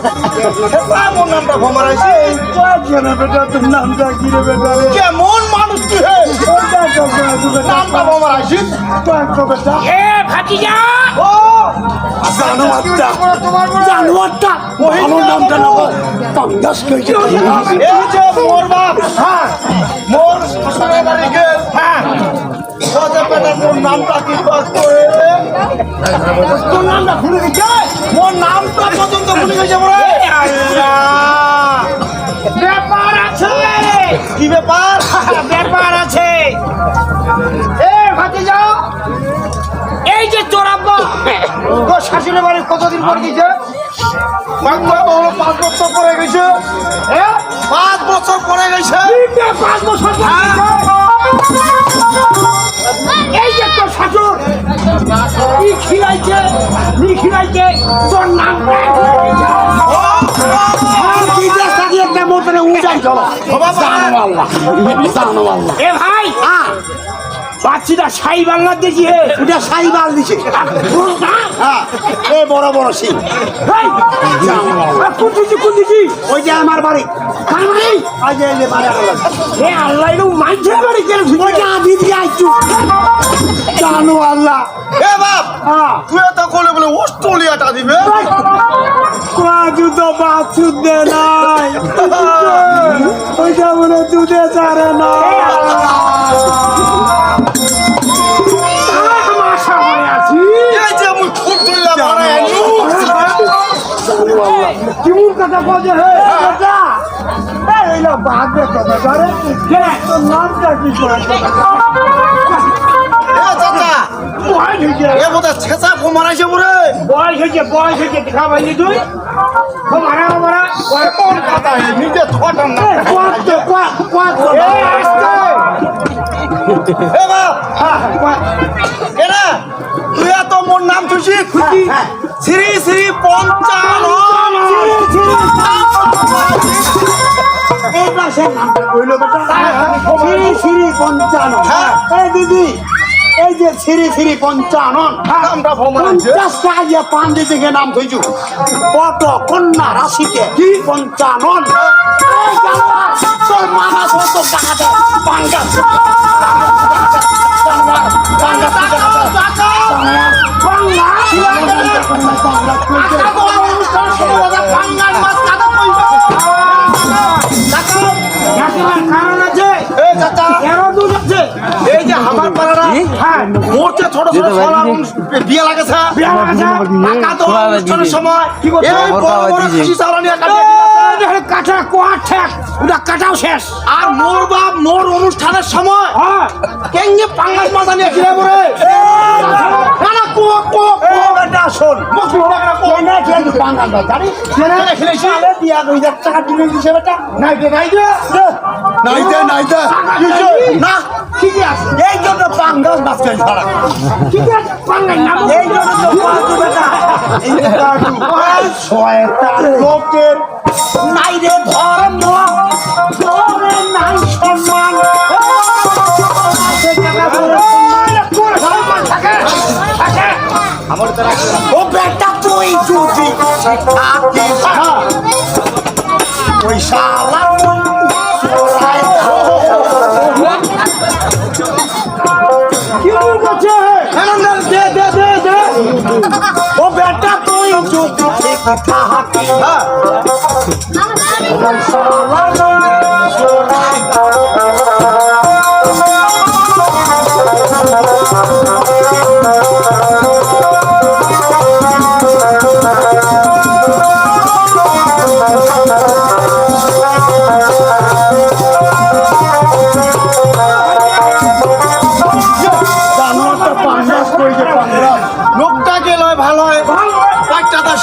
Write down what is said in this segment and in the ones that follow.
মোর নামটা ভমারাইছে কেন বেটা তোর নামটা কি রে বেটা কেমন মানুষ তুই হে? ওটা কবে আছে? বেটা নামটা ভমারাইছিস কয়েক বেটা এ ভাতিজা ও জানোয়ারটা জানোয়ারটা আমার নামটা না পাঙ্গাস কইছে এই যে মোর বাপ। হ্যাঁ। মোর শ্বশুরের বাড়ি গেল হ্যাঁ। ও যে বেটা তোর নামটা কি করে? তোর নামটা ভুলে শাশুড়ি বাড়ি কতদিন পর গেছে? পাঁচ বছর পরে গেছে। হ্যাঁ? পাঁচ বছর পরে গেছে। পাঁচ বছর এই যে তোর শাশুড় কি খিলাইছে? নি খিলাইছে? তোর নাম বিদেশ থাকি একটা মতনে উজাই চলো জানো আল্লাহ জানো আল্লাহ। এ ভাই বাচ্চিটা সাই বাংলাদেশি হে। ওটা সাইবাল দিছে হ্যাঁ এই বড় বড় সিং কোন দিছি কোন দিছি ওই যে আমার বাড়ি। বাড়ি? আজ এই যে বাড়ি আমার এ আল্লাহ এরকম মাইছে বাড়ি কেন ওই যে আদি দিয়ে আইছু। জানো আল্লাহ। এ বাপ হ্যাঁ। তুই তো কোলে বলে অস্ট্রেলিয়াটা দিবে? কাজু তো বাছুর দে নাই ওইটা বলে দুধে ছাড়ে না কেমন কথা বলছে হে কথা এইলা বাঘে কথা করে তোর নামটা কি করে এ চাচা এ বোধহয় ছেঁচা ফো মারাইছে বলে বয়স হয়েছে বয়স হয়েছে দেখা পাইনি তুই? ও মারা মারা কোন কথা হে নিজে ছটা না। কোয়াক তো কোয়াক কোয়াক এ বাপ না তুই মোর নাম তুই খুশি? শ্রী শ্রী নামটা কইলো শ্রী শ্রী পঞ্চানন। হ্যাঁ। দিদি এই যে শ্রী শ্রী পঞ্চানন। নামটা ভ্রমণ পঞ্চাশ টাকা পান্ডি থেকে নাম ধইছু কত কন্যা রাশিতে কি? পঞ্চানন। এই তোর মানা কত টাকা দেয় এই যে আমার পাড়ারা হ্যাঁ ছোট ছোট বিয়ে লাগেছে বিয়ে লাগেছে? টাকা তো অনুষ্ঠানের সময় কি করছে? বড় বড় খুশি চাউলা নিয়ে কাটে কোয়া ঠেক ওটা কাটাও শেষ। আর মোর বাপ মোর অনুষ্ঠানের সময় হ্যাঁ। কেঙ্গে পাঙ্গাস মাথা নিয়ে ঘিরে পড়ে। না না কো কো কো বেটা শোন। মুখ একটা কো কেনে খেয়ে পাঙ্গাল ভাই জানিস? কেনে খেলেছি সালে দিয়া দুই হাজার টাকা দিছে বেটা। নাই দে। নাই দে। নাই দে নাই দে না। ঠিকই আছে। এই জন্য পাঙ্গাস ছাড়া। ঠিক আছে। পাঙ্গাই নাম এই জন্য তো পাঁচু এই লোকের নাই রে ধর্ম ধরে নাই সম্মান। ও বেটা তুই যদি থাকিস ওই শালা চোরাই কি করছে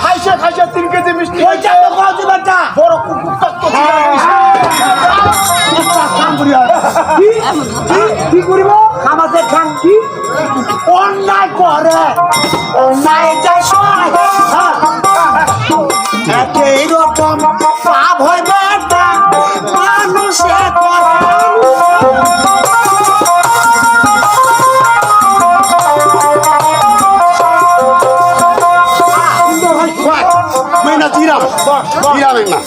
খাইছে খাইছে তিন কেজি মিষ্টি বড় কুকুর তত্ত্ব কি করিব আমাদের খান কি অন্যায় করে অন্যায় যায়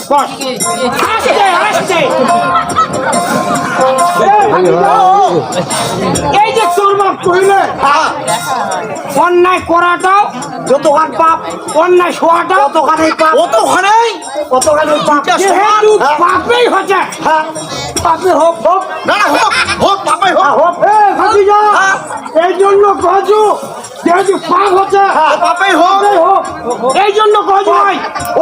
জিরাম আসছে আসছে এই যে তোর কইলে অন্যায় করাটাও যতখান পাপ অন্যায় শোয়াটাও ততখানি পাপ কতখানেই কতখানি পাপ পাপেই হচ্ছে। হ্যাঁ। পাপে হোক হোক না হোক হোক পাপাই হোক। হোক। এ ভাতিজা এই জন্য কহছু যেহেতু পাপ হচ্ছে পাপাই হোক। হোক। এই জন্য কহছু ভাই ও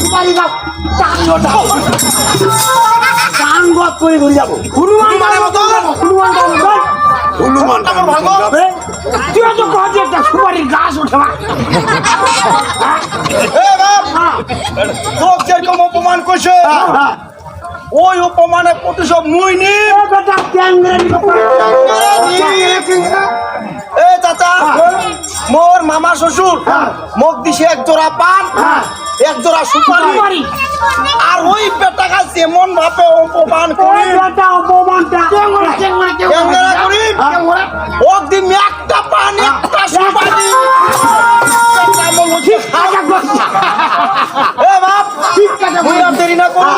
সুপারি গাছ টানিও যাব। কান গত করে ঘুরে যাব হনুমান হনুমানের মতো? হনুমান বাবু হনুমান টাকা ভাগো তুই তো কত একটা সুপারির গাছ উঠে যেরকম অপমান করছে ওই অপমানের প্রতিশোধ মুই নি। এ এ চাচা মোর মামা শ্বশুর মোক দিছে এক জোড়া পান। এক জোড়া সুপারি। আর ওই বেটা যেমন ভাবে অপমান করি দিম একটা পান একটা সুপারি। দেরি না করো।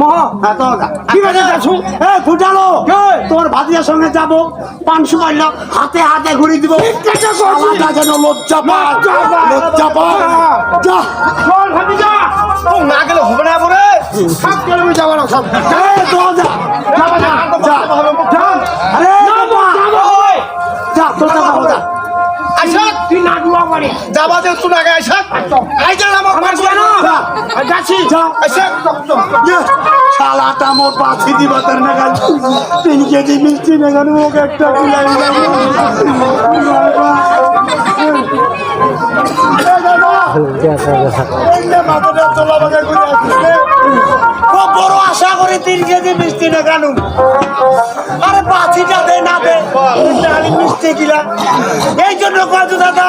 মহ হ্যাঁ এ তোর ভাতিজার সঙ্গে যাব পাঁচশো মারল হাতে হাতে ঘুরি দিব শালাটা যেন লজ্জা পায় লজ্জা পায় যা চল না গেলে হবে সব আমি যাব সব যাবা যে তুই আগে আইসা আইসা আমার পান না যাচ্ছি আইসা ইয়ে, শালাটা মোর পাছি দিবা তার নাগাল তিন কেজি মিষ্টি নাগাল মোক একটা পিলাই বড় আশা করি তিন কেজি মিষ্টি না কেন আরে বাছিটা দে না দে। তিনটা মিষ্টি কিলা এই জন্য কাজু দাদা,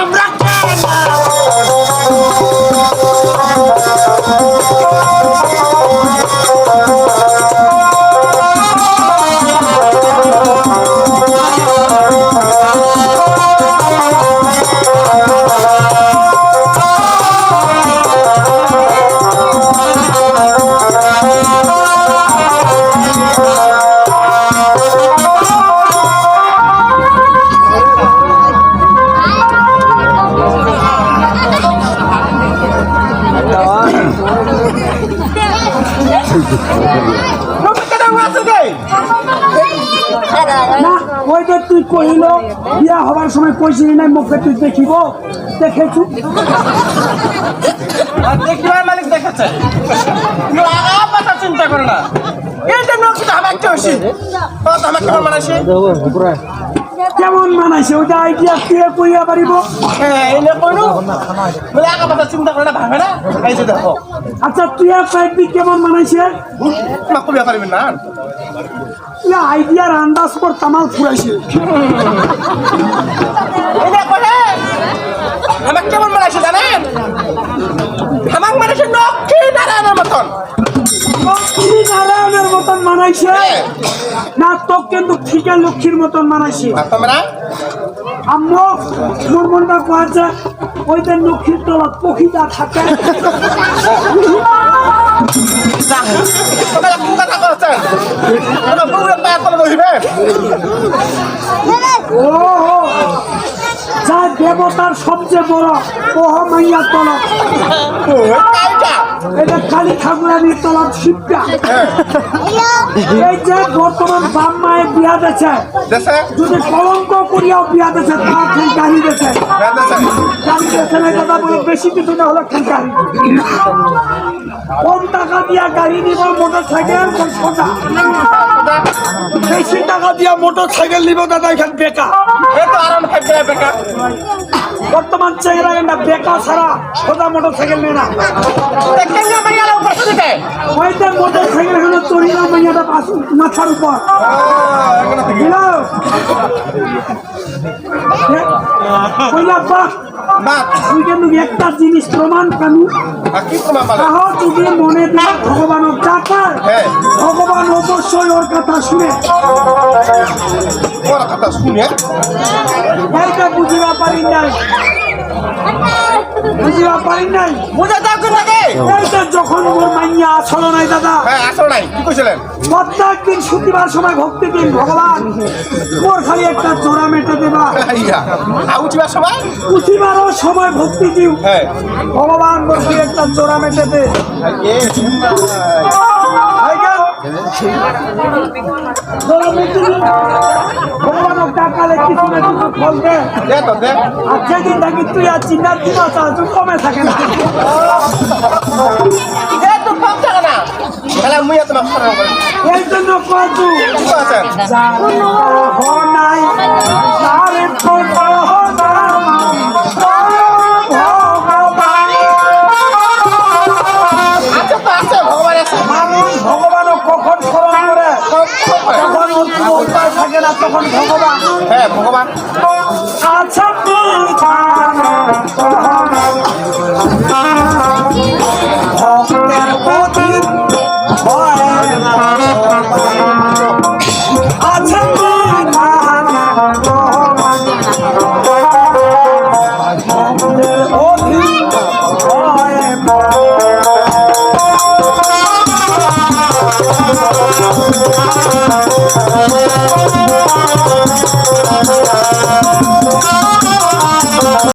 আমরা কেন? না ওইটা তুই কহিল, বিয়া হবার সময় কইছিলি না, মুখে তুই দেখিব, দেখেছু? দেখিবার মালিক পাতা চিন্তা করে না। এইটা নক তো আমার কি হইছে আমার কি মানাইছে কেমন মানাইছে? ওটা আইডিয়া কে কইয়া পারিব হ্যাঁ এলে কইলো বলে আগা পাতা চিন্তা করে না ভাঙে না? এই দেখো। আচ্ছা তুই সাইডটি কেমন বানাইছে না কইয়া পারবি না। না আইডিয়ার আন্দাজ পর তামাল ফুরাইছে। এটা করে আমার কেমন বানাইছে জানেন? আমার বানাইছে লক্ষ্মী নারায়ণের মতন। লক্ষ্মী নারায়ণের মতন বানাইছে হ্যাঁ। ঠিকা লক্ষ্মীর মতন মানাইছে। তোমরা? আম্মু মোর মনটা কয়েছে ওই যে লক্ষ্মীর তলত পখিটা থাকে। ও যা দেবতার সবচেয়ে বড় ওহ মাইয়া তলব কালী ঠাকুরানির তলব শিবটা এই যে বর্তমান বাম মায়ের বিয়া দেছে যদি কলঙ্ক করিয়াও বিয়া দেছে খেল গাড়ি দেছে দেশে দেছে না কথা বলে বেশি কিছু না হলো খেল কম টাকা দিয়া গাড়ি নিব মোটর সাইকেল সোজা? বেশি টাকা দিয়া মোটর সাইকেল নিব দাদা এখান বেকার। তো বেকার। বর্তমান চেহারা না বেকার ছাড়া সোজা মোটর সাইকেল নেই না না ওইটা মোটর সাইকেল মাইয়াটা মাথার উপর। একটা জিনিস প্রমাণ তাহাও যদি মনে দিয়ে ভগবানের ডাকার হ্যাঁ। ভগবান অবশ্যই ওর কথা শুনে। বড় কথা শুনে এইটা বুঝিবা পারি নাই। বুঝিবা পারি নাই। বুঝে দাও কি লাগে? এইটা যখন ওর মাইয়া আসলো নাই দাদা। হ্যাঁ আসল নাই। কি কইছিলেন? প্রত্যেক দিন শুক্রবার সময় ভক্তি দিন ভগবান। ওর খালি একটা জোড়া মেটে দেবা। ইয়া আউচিবার সময়? উঠিবারও সময় ভক্তি দিও। হ্যাঁ। ভগবান ওর খালি একটা জোড়া মেটে দে। এ আর যেদিন থাকি তুই আর চিন্তার দিন কমে থাকে না এই জন্য কয়তু